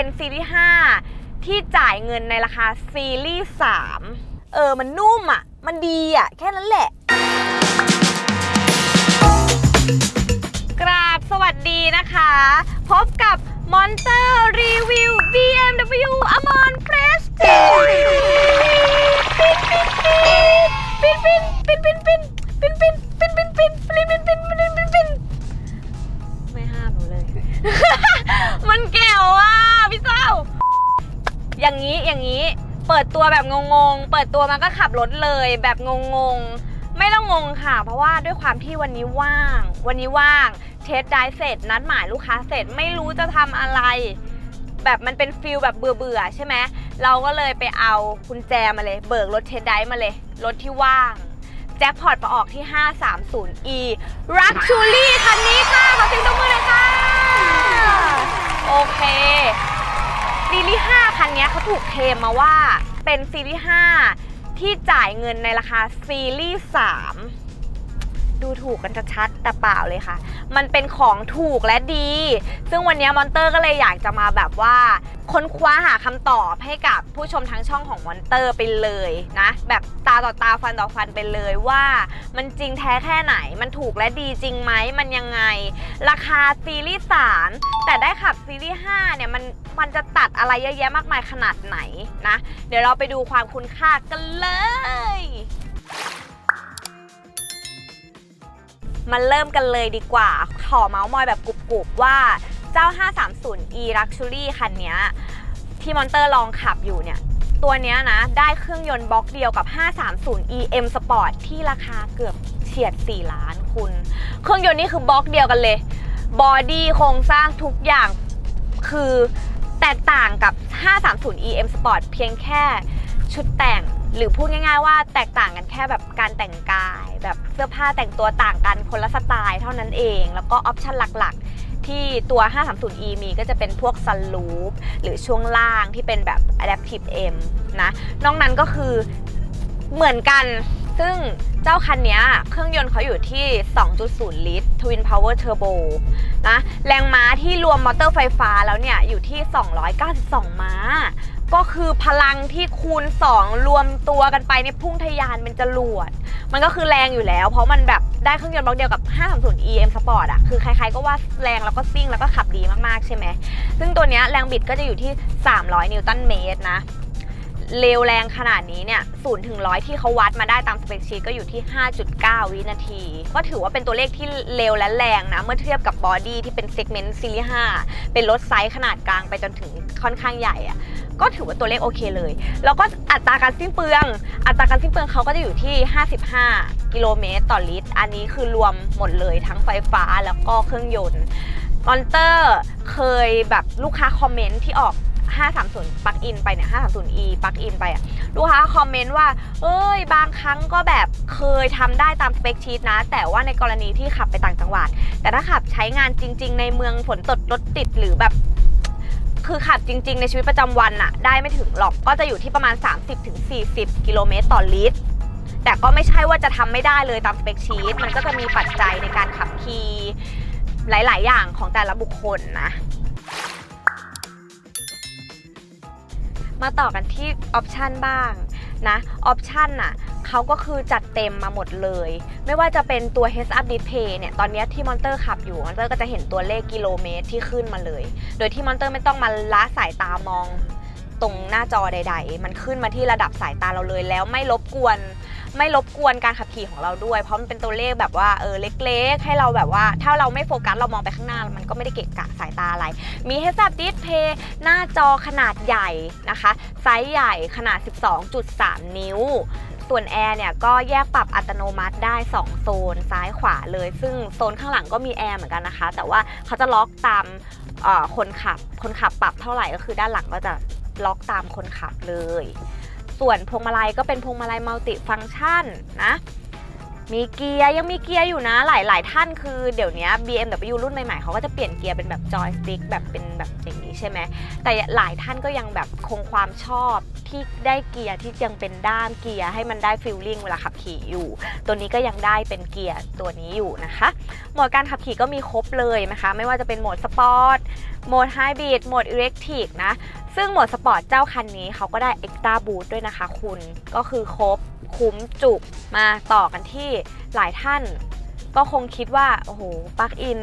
เป็นซีรีส์ 5 ที่จ่ายเงินในราคาซีรีส์ 3 เออ มันนุ่มอะ มันดีอะ แค่นั้นแหละ กราบสวัสดีนะคะ พบกับ Monster Review BMW Amon Prestige ปินปินปินปินปินปินปินปินปินปินปินปินปินปินปิน อย่างนี้อย่างนี้ เปิดตัวแบบงงๆ เปิดตัวมาก็ขับรถเลยแบบงงๆ ไม่ต้องงงค่ะ เพราะว่าด้วยความที่วันนี้ว่าง วันนี้ว่าง เทสได้เสร็จนัดหมายลูกค้าเสร็จไม่รู้จะทำอะไร แบบมันเป็นฟิลแบบเบื่อๆใช่ไหมเราก็เลยไปเอากุญแจมาเลย เบิกรถเทสได้มาเลย รถที่ว่าง แจ็คพอตมาออกที่ 530e r u c t u r y คันนี้ค่ะ ขอเสียงตบมือหน่อยค่ะ โอเค ซีรีส์5คันนี้เขาถูกเคลมมาว่าเป็นซีรีส์5ที่จ่ายเงินในราคาซีรีส์3 ดูถูกกันชัดๆแต่เปล่าเลยค่ะ มันเป็นของถูกและดี ซึ่งวันนี้มอนเตอร์ก็เลยอยากจะมาแบบว่า ค้นคว้าหาคำตอบให้กับผู้ชมทั้งช่องของมอนเตอร์ไปเลยนะ แบบตาต่อตาฟันต่อฟันไปเลยว่า มันจริงแท้แค่ไหน มันถูกและดีจริงไหมมันยังไง ราคาซีรีส์3แต่ได้ขับซีรีส์5เนี่ยมันมันจะตัดอะไรเยอะแยะมากมายขนาดไหนนะ เดี๋ยวเราไปดูความคุณค่ากันเลย มาเริ่มกันเลยดีกว่า ขอเมาส์มอยแบบกรุบๆว่าเจ้า 530e Luxury คันนี้ที่มอนเตอร์ลองขับอยู่เนี่ย ตัวเนี้ยนะ ได้เครื่องยนต์บล็อกเดียวกับ 530e M Sport ที่ราคาเกือบเฉียด 4 ล้านคุณ เครื่องยนต์นี่คือบล็อกเดียวกันเลยบอดี้โครงสร้างทุกอย่างคือแตกต่างกับ 530e M Sport เพียงแค่ชุดแต่ง หรือพูดง่ายๆว่าแตกต่างกันแค่แบบการแต่งกาย แบบเสื้อผ้าแต่งตัวต่างกันคนละสไตล์เท่านั้นเอง แล้วก็ออปชันหลักๆ ที่ตัว 530e มีก็จะเป็นพวกซันลูปหรือช่วงล่างที่เป็นแบบ Adaptive M นะนอกนั้นก็คือเหมือนกัน ซึ่งเจ้าคันนี้เครื่องยนต์เขาอยู่ที่ 2.0 ลิตร Twin Power Turbo นะ แรงม้าที่รวมมอเตอร์ไฟฟ้าแล้วเนี่ย อยู่ที่ 292 ม้า ก็คือพลังที่คูณ 2 รวมตัวกันไปในพุ่งทะยานเป็นจรวด มันก็คือแรงอยู่แล้ว เพราะมันแบบได้เครื่องยนต์บล็อกเดียวกับ 530 EM Sport อะคือใครๆก็ว่าแรงแล้วก็ซิ่งแล้วก็ขับดีมากๆใช่ไหม ซึ่งตัวเนี้ยแรงบิดก็จะอยู่ที่ 300 นิวตันเมตรนะ เร็วแรงขนาดนี้เนี่ย0ถึง100ที่เขาวัดมาได้ตามสเปคชีตก็อยู่ที่ 5.9 วินาที ก็ถือว่าเป็นตัวเลขที่เร็วและแรงนะ เมื่อเทียบกับบอดี้ที่เป็นเซกเมนต์ซีรีส์5เป็นรถไซส์ขนาดกลางไปจนถึงค่อนข้างใหญ่อะก็ถือว่าตัวเลขโอเคเลย แล้วก็อัตราการสิ้นเปลือง อัตราการสิ้นเปลืองเขาก็จะอยู่ที่ 55 กิโลเมตรต่อลิตร อันนี้คือรวมหมดเลยทั้งไฟฟ้าแล้วก็เครื่องยนต์มอนเตอร์เคยแบบลูกค้าคอมเมนต์ที่ออก 530ปลั๊กอินไปเนี่ย 530e ปลั๊กอินไปอะลูกค้าคอมเมนต์ว่า เอ้ย บางครั้งก็แบบเคยทำได้ตามสเปคชีตนะ แต่ว่าในกรณีที่ขับไปต่างจังหวัด แต่ถ้าขับใช้งานจริง ๆ ในเมืองฝนตกรถติดหรือแบบคือขับจริง ๆ ในชีวิตประจำวันอะได้ไม่ถึงหรอกก็จะอยู่ที่ประมาณ 30-40 กิโลเมตรต่อลิตร แต่ก็ไม่ใช่ว่าจะทำไม่ได้เลยตามสเปคชีตมันก็จะมีปัจจัยในการขับขี่หลาย ๆ อย่างของแต่ละบุคคลนะ มาต่อกันที่ออปชันบ้างนะออปชันน่ะเขาก็คือจัดเต็มมาหมดเลย ไม่ว่าจะเป็นตัว Heads Up Display เนี่ย ตอนนี้ที่มอนเตอร์ขับอยู่ มอนเตอร์ก็จะเห็นตัวเลขกิโลเมตรที่ขึ้นมาเลย โดยที่มอนเตอร์ไม่ต้องมาล้าสายตามองตรงหน้าจอใด ๆ มันขึ้นมาที่ระดับสายตาเราเลยแล้วไม่รบกวน ไม่รบกวนการขับขี่ของเราด้วย เพราะมันเป็นตัวเลขแบบว่าเออเล็ก ๆ ให้เราแบบว่า ถ้าเราไม่โฟกัสเรามองไปข้างหน้า มันก็ไม่ได้เกะกะสายตาอะไร มี Heads Up Display หน้าจอขนาดใหญ่นะคะไซส์ใหญ่ขนาด 12.3 นิ้ว ส่วนแอร์เนี่ยก็แยกปรับอัตโนมัติได้ 2 โซนซ้ายขวาเลย ซึ่งโซนข้างหลังก็มีแอร์เหมือนกันนะคะ แต่ว่าเขาจะล็อกตามคนขับ คนขับปรับเท่าไหร่ก็คือด้านหลังก็จะล็อกตามคนขับเลย ส่วนพวงมาลัยก็เป็นพวงมาลัยมัลติฟัง c t ชันนะ มีเกียร์ยังมีเกียร์อยู่นะหลายๆท่านคือเดี๋ยวนี้ BMW รุ่นใหม่ๆเขาก็จะเปลี่ยนเกียร์เป็นแบบจอยสติ๊กแบบเป็นแบบอย่างนี้ใช่ไหมแต่หลายท่านก็ยังแบบคงความชอบที่ได้เกียร์ที่ยังเป็นด้ามเกียร์ให้มันได้ฟิลลิ่งเวลาขับขี่อยู่ ตัวนี้ก็ยังได้เป็นเกียร์ตัวนี้อยู่นะคะโหมดการขับขี่ก็มีครบเลยนะคะ ไม่ว่าจะเป็นโหมดสปอร์ตโหมดไฮบริดโหมดอิเล็กทริกนะซึ่งหมวดสปอร์ตเจ้าคันนี้เขาก็ได้เอ็กซ์ตร้าบูทด้วยนะคะคุณก็คือครบคุ้มจุกมาต่อกันที่หลายท่าน ก็คงคิดว่า โอ้โหปลั๊กอิน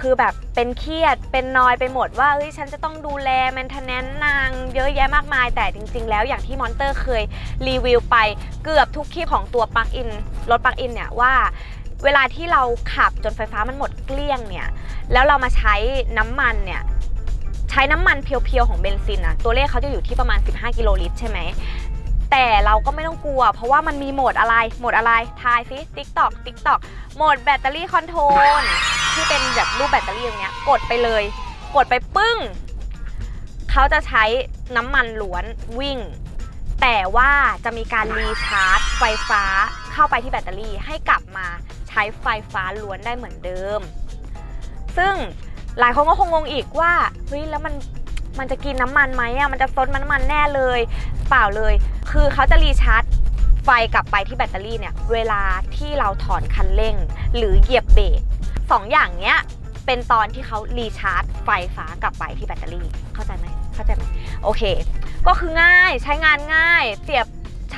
คือแบบเป็นเครียดเป็นนอยไปหมดว่าเฮ้ยฉันจะต้องดูแลแมนเทนแนนนางเยอะแยะมากมาย แต่จริง ๆ แล้วอย่างที่มอนเตอร์เคยรีวิวไปเกือบทุกคลิปของตัวปลั๊กอินรถปลั๊กอินเนี่ยว่าเวลาที่เราขับจนไฟฟ้ามันหมดเกลี้ยงเนี่ย แล้วเรามาใช้น้ำมันเนี่ย ใช้น้ำมันเพียวๆของเบนซินอะตัวเลขเขาจะอยู่ที่ประมาณ 15 กิโลลิตรใช่ไหมแต่เราก็ไม่ต้องกลัว เพราะว่ามันมีโหมดอะไร โหมดอะไร ทายซิ TikTok TikTok โหมดแบตเตอรี่คอนโทรลที่เป็นแบบรูปแบตเตอรี่อย่างเงี้ย กดไปเลย กดไปปึ้ง เขาจะใช้น้ำมันล้วนวิ่ง แต่ว่าจะมีการรีชาร์จ ไฟฟ้าเข้าไปที่แบตเตอรี่ให้กลับมาใช้ไฟฟ้าล้วนได้เหมือนเดิม ซึ่ง หลายคนก็คงงงอีกว่าเฮ้ยแล้วมันมันจะกินน้ำมันไหมอะมันจะซดมันำมันแน่เลย เปล่าเลย คือเขาจะรีชาร์จไฟกลับไปที่แบตเตอรี่เนี่ย เวลาที่เราถอนคันเร่ง หรือเหยียบเบรกสองอย่างเนี้ยเป็นตอนที่เขารีชาร์จไฟฟ้ากลับไปที่แบตเตอรี่ เข้าใจไหมเข้าใจไหมโอเค ก็คือง่ายใช้งานง่าย เสียบ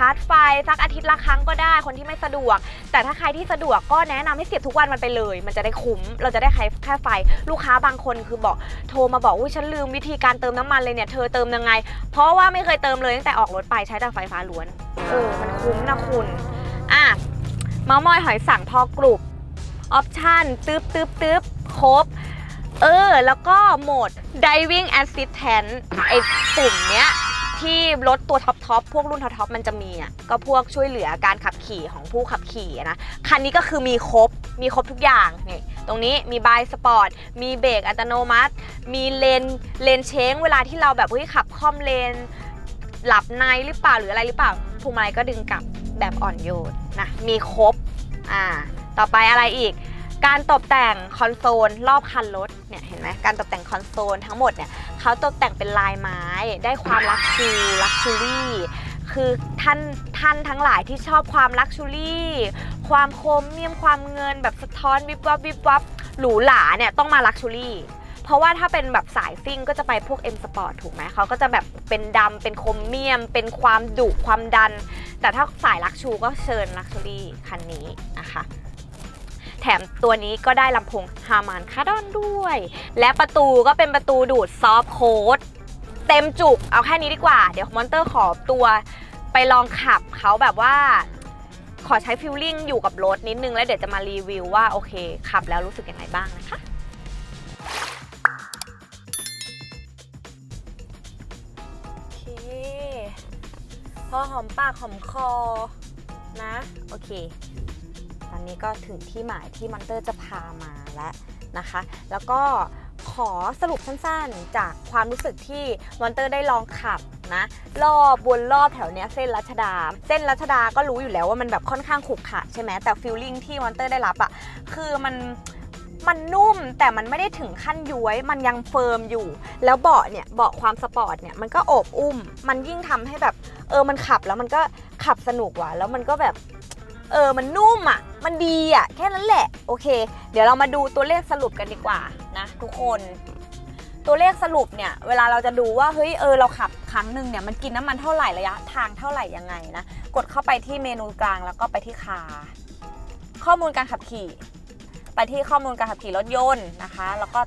าร์จไฟสักอาทิตย์ละครั้งก็ได้คนที่ไม่สะดวก แต่ถ้าใครที่สะดวกก็แนะนำให้เสียบทุกวันมันไปเลย มันจะได้คุ้ม เราจะได้ใช้แค่ไฟ ลูกค้าบางคนคือบอกโทรมาบอกอุ้ยฉันลืมวิธีการเติมน้ำมันเลยเนี่ยเธอเติมยังไง เพราะว่าไม่เคยเติมเลยตั้งแต่ออกรถไปใช้แต่ไฟฟ้าล้วนเออมันคุ้มนะคุณอะเมามอยหอยสั่งพอกรุบออปชั่นตึ๊บตึ๊บตึ๊บครบเออ แล้วก็โหมด diving assistant ไอ้ปุ่มเนี้ย ที่รถตัวท็อปทอปพวกรุ่นท็อปทอปมันจะมีอะก็พวกช่วยเหลือการขับขี่ของผู้ขับขี่นะคันนี้ก็คือมีครบมีครบทุกอย่างนี่ตรงนี้มีบายสปอร์ตมีเบรกอัตโนมัติ มีเลนเลนเช้ง เวลาที่เราแบบเฮ้ยขับคล่อมเลน หลับในหรือเปล่าหรืออะไรหรือเปล่าพวงมาลัยก็ดึงกลับแบบอ่อนโยนนะมีครบอ่าต่อไปอะไรอีก การตกแต่งคอนโซลรอบคันรถเนี่ยเห็นไหมการตกแต่งคอนโซลทั้งหมดเนี่ยเขาตกแต่งเป็นลายไม้ ได้ความลักชูลักชูรี่คือท่านท่านทั้งหลายที่ชอบความลักชูรี่ ความโคมเมียมความเงินแบบสะท้อนวิบวับวิบวับหรูหราเนี่ยต้องมาลักชูรี่เพราะว่าถ้าเป็นแบบสายซิ่งก็จะไปพวก M Sport ถูกไหมเขาก็จะแบบเป็นดำเป็นโคมเมียม เป็นความดุความดัน แต่ถ้าสายลักชูก็เชิญลักชูรี่คันนี้นะคะ มตัวนี้ก็ได้ลำโพงฮามานคาดอนด้วย และประตูก็เป็นประตูดูดซอฟโค้ดเต็มจุกเอาแค่นี้ดีกว่า เดี๋ยวมอนเตอร์ขอตัวไปลองขับเขาแบบว่า ขอใช้ฟิลลิ่งอยู่กับรถนิดนึง แล้วเดี๋ยวจะมารีวิวว่าโอเค ขับแล้วรู้สึกยังไงบ้างนะคะโอเคพอหอมปากหอมคอนะ โอเค อนนี้ก็ถึงที่หมายที่มอนเตอร์จะพามาแล้วนะคะ แล้วก็ขอสรุปสั้นๆ จากความรู้สึกที่มอนเตอร์ได้ลองขับนะรอบวนรอบแถวเนี้ยเส้นรัชดา เส้นรัชดาก็รู้อยู่แล้วว่ามันแบบค่อนข้างขรุขระใช่ไหมแต่ฟีลลิ่งที่มอนเตอร์ได้รับอะคือมันมันนุ่มแต่มันไม่ได้ถึงขั้นย้วย มันยังเฟิร์มอยู่ แล้วเบาะเนี่ยเบาะความสปอร์ตเนี่ยมันก็โอบอุ้ม มันยิ่งทำให้แบบเออมันขับแล้วมันก็ขับสนุกว่ะแล้วมันก็แบบ เออมันนุ่มอะ มันดีอะ แค่นั้นแหละ โอเค เดี๋ยวเรามาดูตัวเลขสรุปกันดีกว่านะทุกคน ตัวเลขสรุปเนี่ย เวลาเราจะดูว่าเฮ้ยเออเราขับครั้งหนึ่งเนี่ยมันกินน้ำมันเท่าไหร่ระยะทางเท่าไหร่ยังไงนะกดเข้าไปที่เมนูกลางแล้วก็ไปที่คาข้อมูลการขับขี่ ไปที่ข้อมูลการขับขี่รถยนต์นะคะ แล้วก็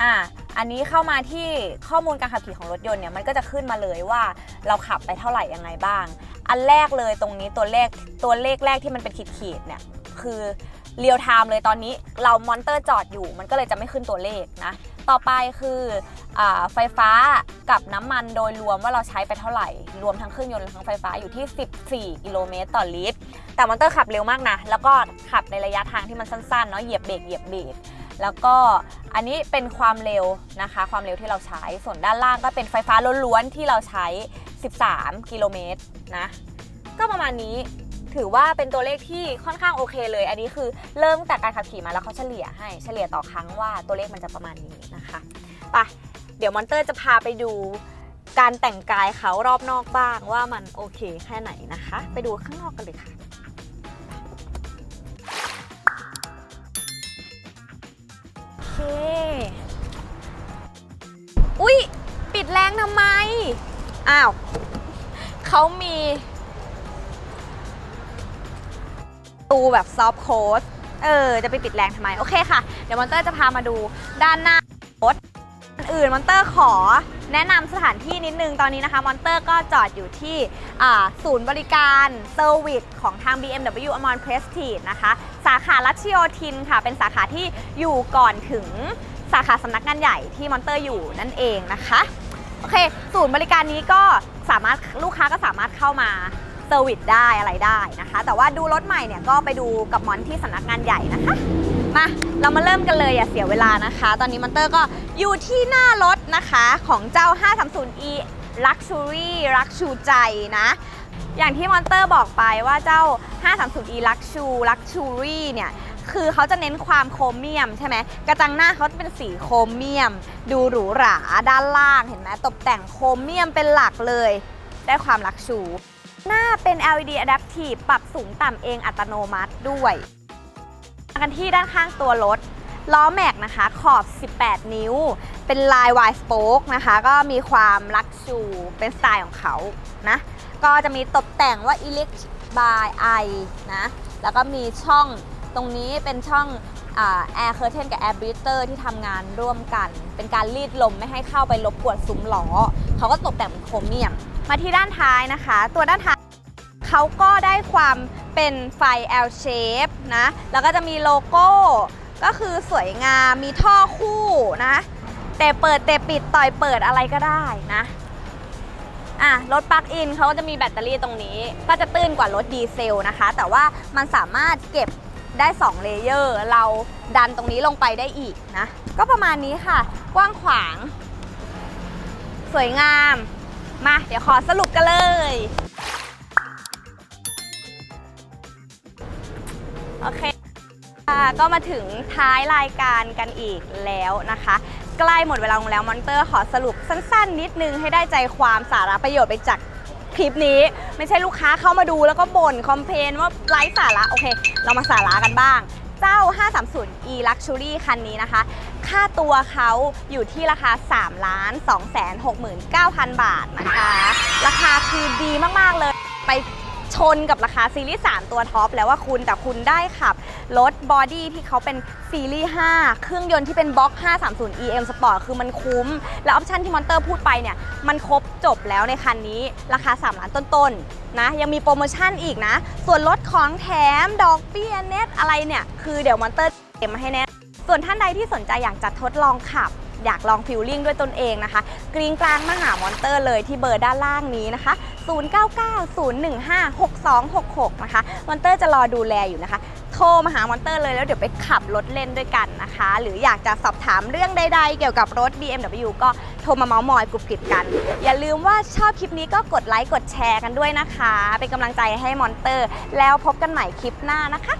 อ่าอันนี้เข้ามาที่ข้อมูลการขับขี่ของรถยนต์เนี่ยมันก็จะขึ้นมาเลยว่าเราขับไปเท่าไหร่ยังไงบ้าง อันแรกเลยตรงนี้ตัวเลขตัวเลขแรกที่มันเป็นขีดขีดๆเนี่ยคือเรียลไทม์เลยตอนนี้เรามอนเตอร์จอดอยู่ มันก็เลยจะไม่ขึ้นตัวเลขนะ ต่อไปคืออไฟฟ้ากับน้ำมันโดยรวมว่าเราใช้ไปเท่าไหร่ รวมทั้งเครื่องยนต์และทั้งไฟฟ้าอยู่ที่ 14 กิโลเมตรต่อลิตร แต่มอนเตอร์ขับเร็วมากนะ แล้วก็ขับในระยะทางที่มันสั้นๆเนาะเหยียบเบรกเหยียบเบรกแล้วก็อันนี้เป็นความเร็วนะคะ ความเร็วที่เราใช้ส่วนด้านล่างก็เป็นไฟฟ้าล้วนๆที่เราใช้ 13 กิโลเมตรนะ ก็ประมาณนี้ถือว่าเป็นตัวเลขที่ค่อนข้างโอเคเลย อันนี้คือเริ่มแต่การขับขี่มาแล้วเขาเฉลี่ยให้เฉลี่ยต่อครั้งว่าตัวเลขมันจะประมาณนี้นะคะไปเดี๋ยวมอนเตอร์จะพาไปดูการแต่งกายเขารอบนอกบ้างว่ามันโอเคแค่ไหนนะคะ ไปดูข้างนอกกันเลยค่ะโอเค อุ๊ย ปิดแรงทำไม อ้าวเขามีตูแบบซอฟต์โค้ดเออ จะไปปิดแรงทำไม โอเคค่ะ เดี๋ยวมอนเตอร์จะพามาดูด้านหน้ารถอื่นมอนเตอร์ขอแนะนำสถานที่นิดนึง ตอนนี้นะคะ มอนเตอร์ก็จอดอยู่ที่ศูนย์บริการเซอร์วิสของทาง BMW a m o n Prestige นะคะ สาขาลัชโยธินค่ะ เป็นสาขาที่อยู่ก่อนถึงสาขาสำนักงานใหญ่ที่มอนเตอร์อยู่นั่นเองนะคะ โอเค ศูนย์บริการนี้ก็สามารถลูกค้าก็สามารถเข้ามาเซอร์วิสได้อะไรได้นะคะ แต่ว่าดูรถใหม่เนี่ยก็ไปดูกับมอนที่สำนักงานใหญ่นะคะ มาเรามาเริ่มกันเลยอย่าเสียเวลานะคะ ตอนนี้มอนเตอร์ก็อยู่ที่หน้ารถนะคะของเจ้า 530e Luxury รักชูใจนะ อย่างที่มอนเตอร์บอกไปว่าเจ้า 530e luxury Luxury เนี่ย คือเขาจะเน้นความโครเมียมใช่ไหมกระจังหน้าเขาจะเป็นสีโครเมียม ดูหรูหราด้านล่างเห็นไหมตกแต่งโครเมียมเป็นหลักเลย ได้ความลักชู หน้าเป็น LED Adaptive ปรับสูงต่ำเองอัตโนมัติด้วยกันที่ด้านข้างตัวรถล้อแม็กนะคะขอบ 18 นิ้ว เป็นลาย wide spoke นะคะ ก็มีความลักชูเป็นสไตล์ของเขานะ ก็จะมีตกแต่งว่า electric by i นะ แล้วก็มีช่อง ตรงนี้เป็นช่องแอ่า air curtain กับ air breather ที่ทำงานร่วมกัน เป็นการรีดลมไม่ให้เข้าไปรบกวนซุ้มล้อเขาก็ตกแต่งเป็นโครเมียม มาที่ด้านท้ายนะคะ ตัวด้านท้ายเขาก็ได้ความเป็นไฟ L shape นะ แล้วก็จะมีโลโก้ ก็คือสวยงาม มีท่อคู่นะแต่เปิดแต่ปิดต่อยเปิดอะไรก็ได้นะอะรถปลั๊กอินเขาก็จะมีแบตเตอรี่ตรงนี้ ก็จะตื้นกว่ารถดีเซลนะคะ แต่ว่ามันสามารถเก็บ ได้2เลเยอร์เราดันตรงนี้ลงไปได้อีกนะ ก็ประมาณนี้ค่ะ กว้างขวาง สวยงาม มาเดี๋ยวขอสรุปกันเลย โอเคก็มาถึงท้ายรายการกันอีกแล้วนะคะ ใกล้หมดเวลาลงแล้วมอนเตอร์ขอสรุปสั้น ๆ นิดนึงให้ได้ใจความสาระประโยชน์ไปจาก คลิปนี้ ไม่ใช่ลูกค้าเข้ามาดูแล้วก็บ่นคอมเพลนว่าไร้สาระ โอเค เรามาสาระกันบ้าง เจ้า 530e Luxury คันนี้นะคะ ค่าตัวเขาอยู่ที่ราคา 3 ล้าน2แสน69,000 บาทนะคะ ราคาคือดีมาก ๆ เลย ไปชนกับราคาซีรีส์ 3 ตัวท็อปแล้วว่าคุณแต่คุณได้ขับ รถบอดี้ที่เขาเป็นซีรีส์ 5 เครื่องยนต์ที่เป็นบล็อก 530 EM Sport คือมันคุ้ม แล้วออปชันที่มอนเตอร์พูดไปเนี่ย มันครบจบแล้วในคันนี้ ราคา 3 ล้านต้นๆนะ ยังมีโปรโมชั่นอีกนะ ส่วนลดของแถมดอกเบี้ยเน็ตอะไรเนี่ย คือเดี๋ยวมอนเตอร์เก็บมาให้แน่ส่วนท่านใดที่สนใจอยากจะทดลองขับอยากลองฟิลลิ่งด้วยตนเองนะคะ กรีนกลางมาหามอนเตอร์เลยที่เบอร์ด้านล่างนี้นะคะ 0990156266 นะคะ มอนเตอร์จะรอดูแลอยู่นะคะ โทรมาหามอนเตอร์เลยแล้วเดี๋ยวไปขับรถเล่นด้วยกันนะคะ หรืออยากจะสอบถามเรื่องใดๆ เกี่ยวกับรถ BMW ก็โทรมาเมาส์มอยกรุบกริบกัน อย่าลืมว่าชอบคลิปนี้ก็กดไลค์กดแชร์กันด้วยนะคะ เป็นกำลังใจให้มอนเตอร์ แล้วพบกันใหม่คลิปหน้านะคะ